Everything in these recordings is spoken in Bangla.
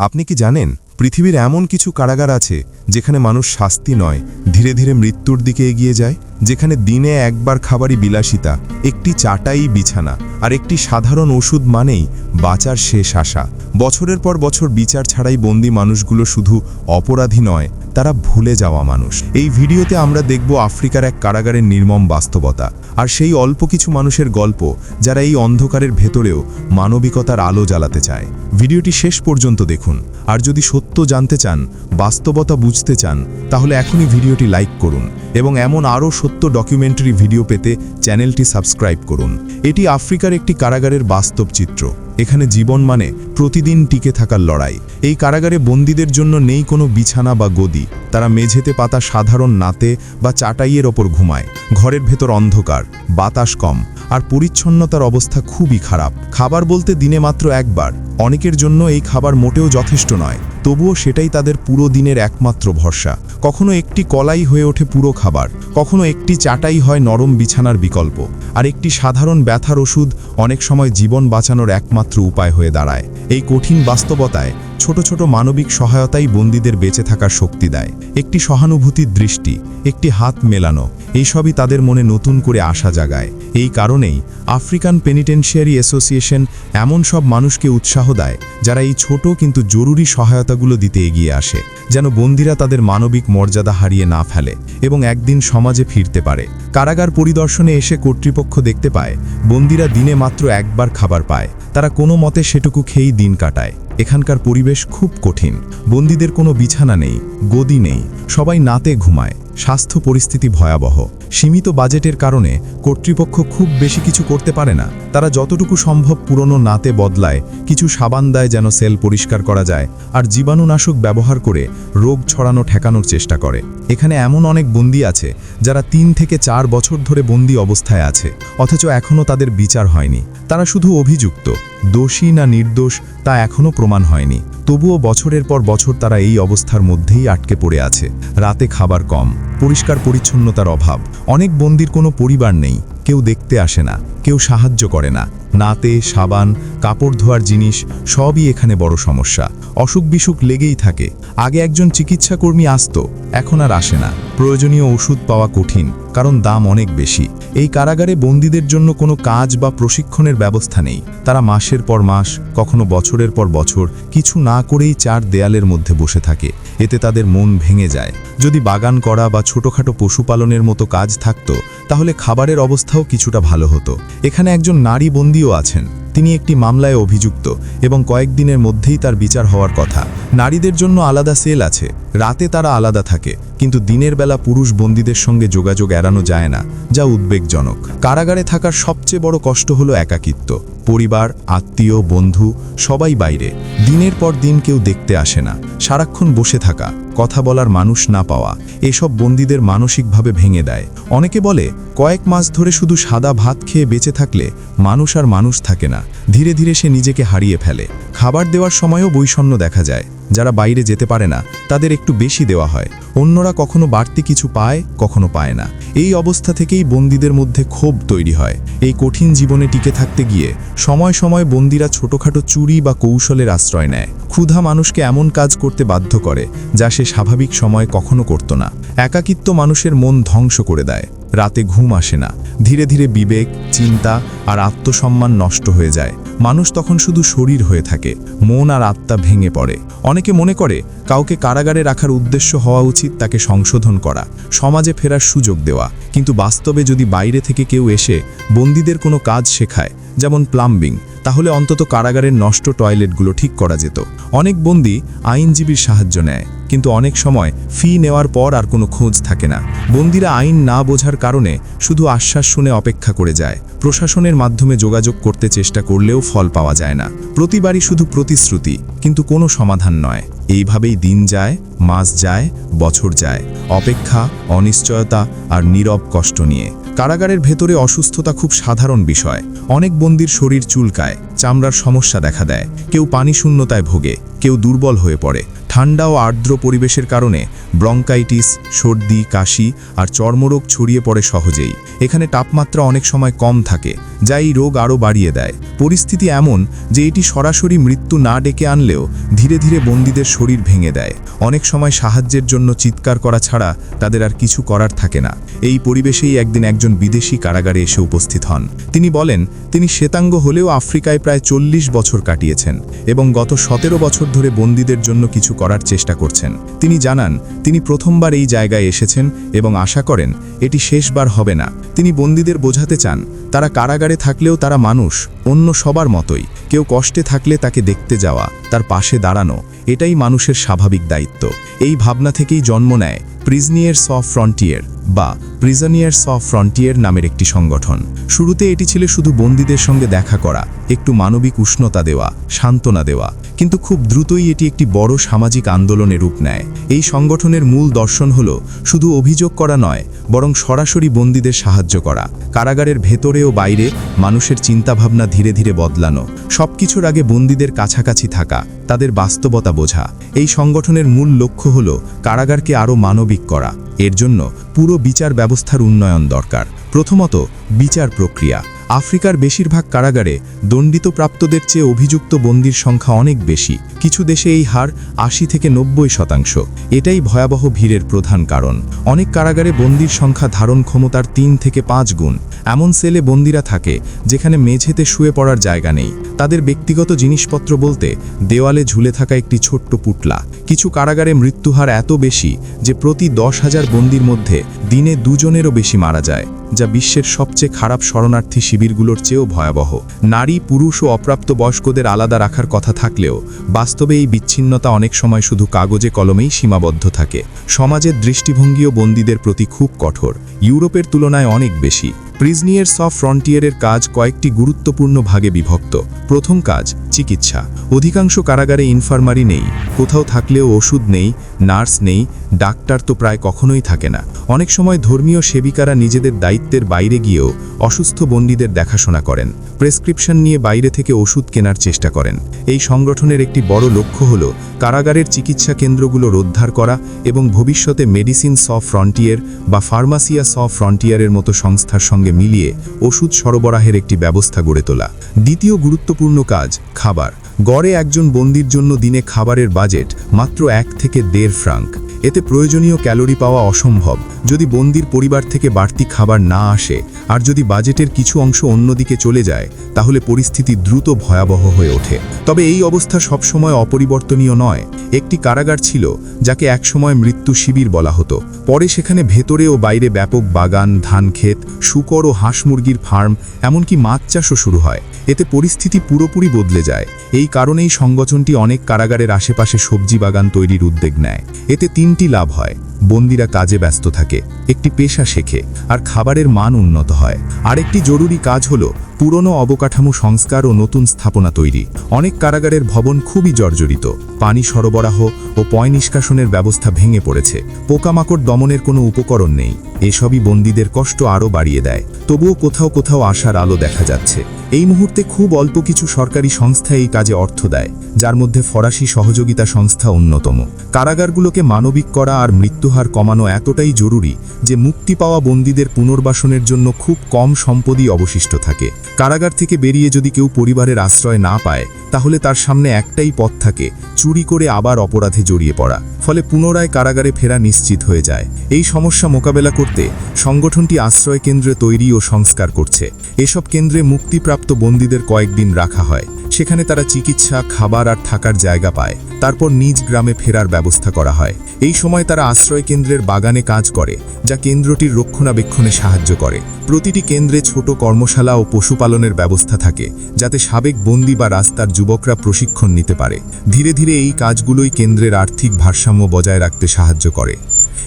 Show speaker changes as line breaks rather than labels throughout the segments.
আপনি কি জানেন পৃথিবীর এমন কিছু কারাগার আছে যেখানে মানুষ শাস্তি নয়, ধীরে ধীরে মৃত্যুর দিকে এগিয়ে যায়, যেখানে দিনে একবার খাবারই বিলাসিতা, একটি চাটাই বিছানা, আর একটি সাধারণ ওষুধ মানেই বাঁচার শেষ আশা। বছরের পর বছর বিচার ছাড়াই বন্দি মানুষগুলো শুধু অপরাধী নয়, তারা ভুলে যাওয়া মানুষ। এই ভিডিওতে আমরা দেখব আফ্রিকার এক কারাগারের নির্মম বাস্তবতা, আর সেই অল্প কিছু মানুষের গল্প যারা এই অন্ধকারের ভেতরেও মানবিকতার আলো জ্বালাতে চায়। ভিডিওটি শেষ পর্যন্ত দেখুন, আর যদি সত্য জানতে চান, বাস্তবতা বুঝতে চান, তাহলে এখনই ভিডিওটি লাইক করুন এবং এমন আরও সত্য ডকুমেন্টারি ভিডিও পেতে চ্যানেলটি সাবস্ক্রাইব করুন। এটি আফ্রিকার একটি কারাগারের বাস্তব চিত্র। এখানে জীবন মানে প্রতিদিন টিকে থাকার লড়াই। এই কারাগারে বন্দীদের জন্য নেই কোনো বিছানা বা গদি। তারা মেঝেতে পাতা সাধারণ নাতে বা চাটাইয়ের ওপর ঘুমায়। ঘরের ভেতর অন্ধকার, বাতাস কম, আর পরিচ্ছন্নতার অবস্থা খুবই খারাপ। খাবার বলতে দিনে মাত্র একবার। অনেকের জন্য এই খাবার মোটেও যথেষ্ট নয়। তবুও সেটাই তাদের পুরো দিনের একমাত্র ভরসা। কখনো একটি কলাই হয়ে ওঠে পুরো খাবার, কখনো একটি চাটাই হয় নরম বিছানার বিকল্প, আর একটি সাধারণ ব্যথার ওষুধ অনেক সময় জীবন বাঁচানোর একমাত্র উপায় হয়ে দাঁড়ায়। এই কঠিন বাস্তবতায় ছোট ছোট মানবিক সহায়তাই বন্দীদের বেঁচে থাকার শক্তি দেয়। একটি সহানুভূতির দৃষ্টি, একটি হাত মেলানো, এইসবই তাদের মনে নতুন করে আশা জাগায়। এই কারণেই আফ্রিকান পেনিটেনশিয়ারি অ্যাসোসিয়েশন এমন সব মানুষকে উৎসাহ দেয়, যারা এই ছোট কিন্তু জরুরি সহায়তাগুলো দিতে এগিয়ে আসে, যেন বন্দিরা তাদের মানবিক মর্যাদা হারিয়ে না ফেলে এবং একদিন সমাজে ফিরতে পারে। কারাগার পরিদর্শনে এসে কর্তৃপক্ষ দেখতে পায়, বন্দিরা দিনে মাত্র একবার খাবার পায়, তারা কোনো মতে সেটুকু খেয়েই দিন কাটায়। এখানকার পরিবেশ খুব কঠিন। বন্দীদের কোনো বিছানা নেই, গদি নেই, সবাই নাতে ঘুমায়, স্বাস্থ্য পরিস্থিতি ভয়াবহ। সীমিত বাজেটের কারণে কর্তৃপক্ষ খুব বেশি কিছু করতে পারে না। তারা যতটুকু সম্ভব পুরনো নাতে বদলায়, কিছু সাবান দেয় যেন সেল পরিষ্কার করা যায়, আর জীবাণুনাশক ব্যবহার করে রোগ ছড়ানো ঠেকানোর চেষ্টা করে। এখানে এমন অনেক বন্দি আছে, যারা তিন থেকে চার বছর ধরে বন্দি অবস্থায় আছে, অথচ এখনও তাদের বিচার হয়নি। তারা শুধু অভিযুক্ত। দোষী না নির্দোষ তা এখনও প্রমাণ হয়নি। তবুও বছরের পর বছর তারা এই অবস্থার মধ্যেই আটকে পড়ে আছে। রাতে খাবার কম, পরিষ্কার পরিচ্ছন্নতার অভাব, অনেক বন্দির কোনো পরিবার নেই। কেউ দেখতে আসে না, কেউ সাহায্য করে না। নাতে, সাবান, কাপড় ধোয়ার জিনিস, সবই এখানে বড় সমস্যা। অসুখ বিসুখ লেগেই থাকে। আগে একজন চিকিৎসাকর্মী আসতো, এখন আর আসে না। প্রয়োজনীয় ওষুধ পাওয়া কঠিন, কারণ দাম অনেক বেশি। এই কারাগারে বন্দীদের জন্য কোনো কাজ বা প্রশিক্ষণের ব্যবস্থা নেই। তারা মাসের পর মাস, কখনো বছরের পর বছর, কিছু না করেই চার দেয়ালের মধ্যে বসে থাকে। এতে তাদের মন ভেঙে যায়। যদি বাগান করা বা ছোটখাটো পশুপালনের মতো কাজ থাকতো, তাহলে খাবারের অবস্থাও কিছুটা ভালো হতো। এখানে একজন নারী বন্দীও আছেন। তিনি একটি মামলায় অভিযুক্ত এবং কয়েকদিনের মধ্যেই তার বিচার হওয়ার কথা। নারীদের জন্য আলাদা সেল আছে। রাতে তারা আলাদা থাকে, কিন্তু দিনের বেলা পুরুষ বন্দীদের সঙ্গে যোগাযোগ এড়ানো যায় না, যা উদ্বেগজনক। কারাগারে থাকার সবচেয়ে বড় কষ্ট হলো একাকিত্ব। পরিবার, আত্মীয়, বন্ধু, সবাই বাইরে। দিনের পর দিন কেউ দেখতে আসে না। সারাক্ষণ বসে থাকা, কথা বলার মানুষ না পাওয়া, এসব বন্দীদের মানসিকভাবে ভেঙে দেয়। অনেকে বলে, কয়েক মাস ধরে শুধু সাদা ভাত খেয়ে বেঁচে থাকলে মানুষ আর মানুষ থাকে না। ধীরে ধীরে সে নিজেকে হারিয়ে ফেলে। খাবার দেওয়ার সময়ও বৈষণ্য দেখা যায়। যারা বাইরে যেতে পারে না, তাদের একটু বেশি দেওয়া হয়। অন্যরা কখনো বাড়তি কিছু পায়, কখনো পায় না। এই অবস্থা থেকেই বন্দীদের মধ্যে ক্ষোভ তৈরি হয়। এই কঠিন জীবনে টিকে থাকতে গিয়ে সময় সময় বন্দীরা ছোটখাটো চুরি বা কৌশলের আশ্রয় নেয়। ক্ষুধা মানুষকে এমন কাজ করতে বাধ্য করে, যা সে স্বাভাবিক সময় কখনো করত না। একাকিত্ব মানুষের মন ধ্বংস করে দেয়। রাতে ঘুম আসে না। ধীরে ধীরে বিবেক, চিন্তা আর আত্মসম্মান নষ্ট হয়ে যায়। মানুষ তখন শুধু শরীর হয়ে থাকে, মন আর আত্মা ভেঙে পড়ে। অনেকে মনে করে, কাউকে কারাগারে রাখার উদ্দেশ্য হওয়া উচিত তাকে সংশোধন করা, সমাজে ফেরার সুযোগ দেওয়া। কিন্তু বাস্তবে যদি বাইরে থেকে কেউ এসে বন্দীদের কোনো কাজ শেখায়, যেমন প্লাম্বিং, তাহলে অন্তত কারাগারের নষ্ট টয়লেটগুলো ঠিক করা যেত। অনেক বন্দি আইনজীবীর সাহায্য নেয়। কিন্তু অনেক সময় ফি নেওয়ার পর আর কোনো খোঁজ থাকে না। বন্দিরা আইন না বোঝার কারণে শুধু আশ্বাস শুনে অপেক্ষা করে যায়। প্রশাসনের মাধ্যমে যোগাযোগ করতে চেষ্টা করলেও ফল পাওয়া যায় না। প্রতিবারই শুধু প্রতিশ্রুতি, কিন্তু কোনো সমাধান নয়। এইভাবেই দিন যায়, মাস যায়, বছর যায়। অপেক্ষা, অনিশ্চয়তা আর নীরব কষ্ট নিয়ে। কারাগারের ভেতরে অসুস্থতা খুব সাধারণ বিষয়। অনেক বন্দির শরীর চুলকায়, চামড়ার সমস্যা দেখা দেয়। কেউ পানি শূন্যতায় ভোগে, কেউ দুর্বল হয়ে পড়ে। ঠান্ডা ও আর্দ্র পরিবেশের কারণে ব্রঙ্কাইটিস, সর্দি, কাশি আর চর্মরোগ ছড়িয়ে পড়ে সহজেই। এখানে তাপমাত্রা অনেক সময় কম থাকে, যা এই রোগ আরও বাড়িয়ে দেয়। পরিস্থিতি এমন যে এটি সরাসরি মৃত্যু না ডেকে আনলেও ধীরে ধীরে বন্দীদের শরীর ভেঙে দেয়। অনেক সময় সাহায্যের জন্য চিৎকার করা ছাড়া তাদের আর কিছু করার থাকে না। এই পরিবেশেই একদিন একজন বিদেশি কারাগারে এসে উপস্থিত হন। তিনি বলেন, তিনি শ্বেতাঙ্গ হলেও আফ্রিকায় প্রায় চল্লিশ বছর কাটিয়েছেন এবং গত সতেরো বছর ধরে বন্দীদের জন্য কিছু করার চেষ্টা করছেন। তিনি জানান, তিনি প্রথমবার এই জায়গায় এসেছেন এবং আশা করেন, এটি শেষবার হবে না। তিনি বন্দীদের বোঝাতে চান, তারা কারাগারে থাকলেও তারা মানুষ। অন্য সবার মতোই। কেউ কষ্টে থাকলে তাকে দেখতে যাওয়া, তার পাশে দাঁড়ানো, এটাই মানুষের স্বাভাবিক দায়িত্ব। এই ভাবনা থেকেই জন্ম নেয় প্রিজনিয়ার্স অফ ফ্রন্টিয়ার বা প্রিজনিয়ার্স অফ ফ্রন্টিয়ার নামের একটি সংগঠন। শুরুতে এটি ছিল শুধু বন্দীদের সঙ্গে দেখা করা, একটু মানবিক উষ্ণতা দেওয়া, সান্ত্বনা দেওয়া, কিন্তু খুব দ্রুতই এটি একটি বড় সামাজিক আন্দোলনে রূপ নেয়। এই সংগঠনের মূল দর্শন হল শুধু অভিযোগ করা নয়, বরং সরাসরি বন্দীদের সাহায্য করা, কারাগারের ভেতরে ও বাইরে মানুষের চিন্তাভাবনা ধীরে ধীরে বদলানো। সবকিছুর আগে বন্দীদের কাছাকাছি থাকা, তাদের বাস্তবতা বোঝা। এই সংগঠনের মূল লক্ষ্য হল কারাগারকে আরও মানবিক করা। এর জন্য পুরো বিচার ব্যবস্থার উন্নয়ন দরকার। প্রথমত বিচার প্রক্রিয়া। আফ্রিকার বেশিরভাগ কারাগারে দণ্ডিতপ্রাপ্তদের চেয়ে অভিযুক্ত বন্দির সংখ্যা অনেক বেশি। কিছু দেশে এই হার আশি থেকে নব্বই শতাংশ। এটাই ভয়াবহ ভিড়ের প্রধান কারণ। অনেক কারাগারে বন্দির সংখ্যা ধারণ ক্ষমতার তিন থেকে পাঁচ গুণ। এমন সেলে বন্দিরা থাকে, যেখানে মেঝেতে শুয়ে পড়ার জায়গা নেই। তাদের ব্যক্তিগত জিনিসপত্র বলতে, দেওয়ালে ঝুলে থাকা একটি ছোট্ট পুটলা কিছু কারাগারে মৃত্যুহার এত বেশি, যে প্রতি দশ হাজার বন্দির মধ্যে দিনে দুজনেরও বেশি মারা যায়। যা বিশ্বের সবচেয়ে খারাপ শরণার্থী শিবিরগুলোর চেয়েও ভয়াবহ। নারী, পুরুষ ও অপ্রাপ্ত বয়স্কদের আলাদা রাখার কথা থাকলেও, বাস্তবে এই বিচ্ছিন্নতা অনেক সময় শুধু কাগজে কলমেই সীমাবদ্ধ থাকে। সমাজের দৃষ্টিভঙ্গিও বন্দীদের প্রতি খুব কঠোর। ইউরোপের তুলনায় অনেক বেশি। প্রিজনিয়ার্স অফ ফ্রন্টিয়ারের কাজ কয়েকটি গুরুত্বপূর্ণ ভাগে বিভক্ত। প্রথম কাজ, চিকিৎসা। অধিকাংশ কারাগারে ইনফার্মারি নেই, কোথাও থাকলেও ওষুধ নেই, নার্স নেই, ডাক্তার তো প্রায় কখনোই থাকে না। অনেক সময় ধর্মীয় সেবিকারা নিজেদের দায়িত্বের বাইরে গিয়েও অসুস্থ বন্দীদের দেখাশোনা করেন, প্রেসক্রিপশন নিয়ে বাইরে থেকে ওষুধ কেনার চেষ্টা করেন। এই সংগঠনের একটি বড় লক্ষ্য হল কারাগারের চিকিৎসা কেন্দ্রগুলো রোদ্ধার করা এবং ভবিষ্যতে মেডিসিন স ফ্রন্টিয়ার বা ফার্মাসিয়া স ফ্রন্টিয়ারের মতো সংস্থার সঙ্গে মিলিয়ে ওষুধ সরবরাহের একটি ব্যবস্থা গড়ে তোলা। দ্বিতীয় গুরুত্বপূর্ণ কাজ, খাবার। গড়ে একজন বন্দির জন্য দিনে খাবারের বাজেট মাত্র এক থেকে দেড় ফ্রাঙ্ক। এতে প্রয়োজনীয় ক্যালোরি পাওয়া অসম্ভব। যদি বন্দির পরিবার থেকে বাড়তি খাবার না আসে, আর যদি বাজেটের কিছু অংশ অন্যদিকে চলে যায়, তাহলে পরিস্থিতি দ্রুত ভয়াবহ হয়ে ওঠে। তবে এই অবস্থা সবসময় অপরিবর্তনীয় নয়। একটি কারাগার ছিল, যাকে একসময় মৃত্যু শিবির বলা হতো। পরে সেখানে ভেতরে ও বাইরে ব্যাপক বাগান ধান ক্ষেত শুকর ও হাঁস মুরগির ফার্ম, এমনকি মাছ চাষও শুরু হয়। এতে পরিস্থিতি পুরোপুরি বদলে যায়। এই কারণেই সংগঠনটি অনেক কারাগারের আশেপাশে সবজি বাগান তৈরির উদ্যোগ নেয়। এতে তিনটি লাভ হয়। বন্দিরা কাজে ব্যস্ত থাকে, একটি পেশা শেখে, আর খাবারের মান উন্নত হয়। আরেকটি জরুরি কাজ হল পুরনো অবকাঠামো সংস্কার ও নতুন স্থাপনা তৈরি। অনেক কারাগারের ভবন খুবই জর্জরিত। পানি সরবরাহ ও পয় নিষ্কাশনের ব্যবস্থা ভেঙে পড়েছে। পোকামাকড় দমনের কোনো উপকরণ নেই। এসবই বন্দীদের কষ্ট আরও বাড়িয়ে দেয়। তবুও কোথাও কোথাও আশার আলো দেখা যাচ্ছে। এই মুহূর্তে খুব অল্প কিছু সরকারি সংস্থা এই কাজে অর্থ দেয়, যার মধ্যে ফরাসি সহযোগিতা সংস্থা অন্যতম। কারাগারগুলোকে মানবিক করা আর মৃত্যুহার কমানো এতটাই জরুরি যে মুক্তি পাওয়া বন্দীদের পুনর্বাসনের জন্য খুব কম সম্পদই অবশিষ্ট থাকে। কারাগার থেকে বেরিয়ে যদি কেউ পরিবারের আশ্রয় না পায় তাহলে তার সামনে একটাই পথ থাকে, চুরি করে আবার অপরাধে জড়িয়ে পড়া, ফলে পুনরায় কারাগারে ফেরা নিশ্চিত হয়ে যায়। এই সমস্যা মোকাবেলা করতে সংগঠনটি আশ্রয় কেন্দ্রে তৈরি ও সংস্কার করছে। এসব কেন্দ্রে মুক্তিপ্রাপ্ত বন্দীদের কয়েকদিন রাখা হয়। সেখানে তারা চিকিৎসা, খাবার আর থাকার জায়গা পায়। তারপর নিজ গ্রামে ফেরার ব্যবস্থা করা হয়। এই সময় তারা আশ্রয় কেন্দ্রের বাগানে কাজ করে, যা কেন্দ্রটির রক্ষণাবেক্ষণে সাহায্য করে। প্রতিটি কেন্দ্রে ছোট কর্মশালা ও পশুপালনের ব্যবস্থা থাকে, যাতে সাবেক বন্দি বা রাস্তার যুবকরা প্রশিক্ষণ নিতে পারে। ধীরে ধীরে এই কাজগুলোই কেন্দ্রের আর্থিক ভারসাম্য বজায় রাখতে সাহায্য করে।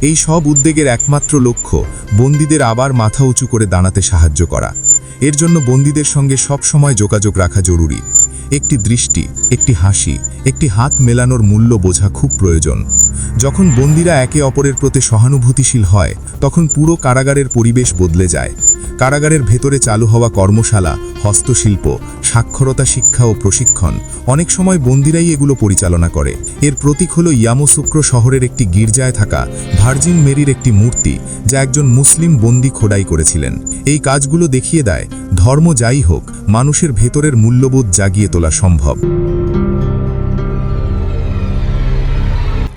এই সব উদ্যোগের একমাত্র লক্ষ্য, বন্দীদের আবার মাথা উঁচু করে দাঁড়াতে সাহায্য করা। এর জন্য বন্দীদের সঙ্গে সব সময় যোগাযোগ রাখা জরুরি। একটি দৃষ্টি একটি হাসি একটি হাত মেলানোর মূল্য বোঝা খুব প্রয়োজন।
যখন বন্দিরা একে অপরের প্রতি সহানুভূতিশীল হয়, তখন পুরো কারাগারের পরিবেশ বদলে যায়। কারাগারের ভেতরে চালু হওয়া কর্মশালা, হস্তশিল্প, সাক্ষরতা শিক্ষা ও প্রশিক্ষণ, অনেক সময় বন্দিরাই এগুলো পরিচালনা করে। এর প্রতীক হল ইয়ামোসুক্র শহরের একটি গির্জায় থাকা ভার্জিন মেরির একটি মূর্তি, যা একজন মুসলিম বন্দি খোদাই করেছিলেন। এই কাজগুলো দেখিয়ে দেয়, ধর্ম যাই হোক, মানুষের ভেতরের মূল্যবোধ জাগিয়ে তোলা সম্ভব।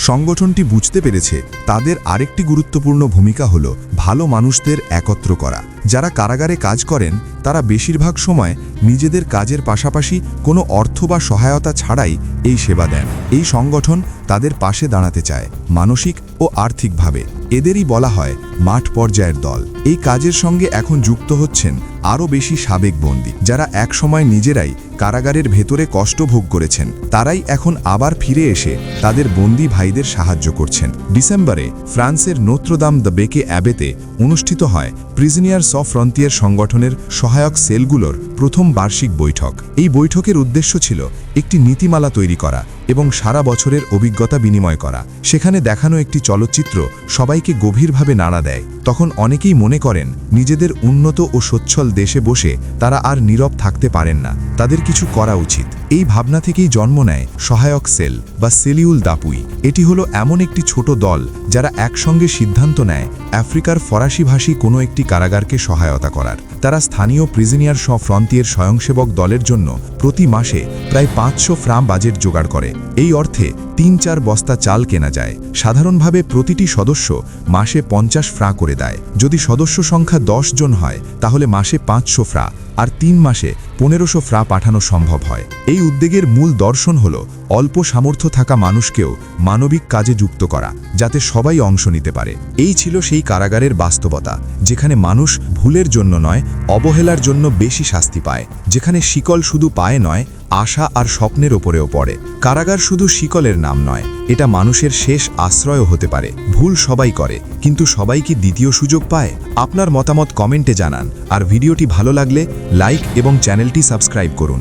সংগঠনটি বুঝতে পেরেছে তাদের আরেকটি গুরুত্বপূর্ণ ভূমিকা হল ভালো মানুষদের একত্র করা। যারা কারাগারে কাজ করেন, তারা বেশিরভাগ সময় নিজেদের কাজের পাশাপাশি কোনো অর্থ বা সহায়তা ছাড়াই এই সেবা দেন। এই সংগঠন তাদের পাশে দাঁড়াতে চায়, মানসিক ও আর্থিকভাবে। এদেরই বলা হয় মাঠ পর্যায়ের দল। এই কাজের সঙ্গে এখন যুক্ত হচ্ছেন আরও বেশি সাবেক বন্দী। যারা একসময় নিজেরাই কারাগারের ভেতরে কষ্ট ভোগ করেছেন, তারাই এখন আবার ফিরে এসে তাদের বন্দি ভাইদের সাহায্য করছেন। ডিসেম্বরে ফ্রান্সের নোত্রদাম দ্য বেকে অ্যাবেতে অনুষ্ঠিত হয় প্রিজনিয়ার্স অফ ফ্রন্টিয়ার সংগঠনের সহায়ক সেলগুলোর প্রথম বার্ষিক বৈঠক। এই বৈঠকের উদ্দেশ্য ছিল একটি নীতিমালা তৈরি করা এবং সারা বছরের অভিজ্ঞতা বিনিময় করা। সেখানে দেখানো একটি চলচ্চিত্র সবাইকে গভীরভাবে নাড়া দেয়। তখন অনেকেই মনে করেন, নিজেদের উন্নত ও সচ্ছল দেশে বসে তারা আর নীরব থাকতে পারেন না। তাদের কিছু করা উচিত। এই ভাবনা থেকেই জন্ম নেয় সহায়ক সেল বা সেলিউল দাপুই। এটি হলো এমন একটি ছোট দল যারা একসঙ্গে সিদ্ধান্ত নেয় আফ্রিকার ফরাসিভাষী কোনো একটি কারাগারকে সহায়তা করার। তারা স্থানীয় প্রিজিনিয়ার স ফ্রন্টিয়ার স্বয়ংসেবক দলের জন্য প্রতি মাসে প্রায় পাঁচশো ফ্রাম বাজেট জোগাড় করে। এই অর্থে তিন চার বস্তা চাল কেনা যায়। সাধারণভাবে প্রতিটি সদস্য মাসে পঞ্চাশ ফ্রা করে দেয়। যদি সদস্য সংখ্যা দশ জন হয়, তাহলে মাসে পাঁচশো ফ্রা, আর তিন মাসে পনেরোশো ফ্রা পাঠানো সম্ভব হয়। এই উদ্যোগের মূল দর্শন হল অল্প সামর্থ্য থাকা মানুষকেও মানবিক কাজে যুক্ত করা, যাতে সবাই অংশ নিতে পারে। এই ছিল সেই কারাগারের বাস্তবতা, যেখানে মানুষ ভুলের জন্য নয়, অবহেলার জন্য বেশি শাস্তি পায়। যেখানে শিকল শুধু পায়ে নয় আশা আর স্বপ্নের ওপরেও পড়ে। কারাগার শুধু শিকলের নাম নয়, এটা মানুষের শেষ আশ্রয়ও হতে পারে। ভুল সবাই করে, কিন্তু সবাই কি দ্বিতীয় সুযোগ পায়? আপনার মতামত কমেন্টে জানান, আর ভিডিওটি ভালো লাগলে লাইক এবং চ্যানেলটি সাবস্ক্রাইব করুন।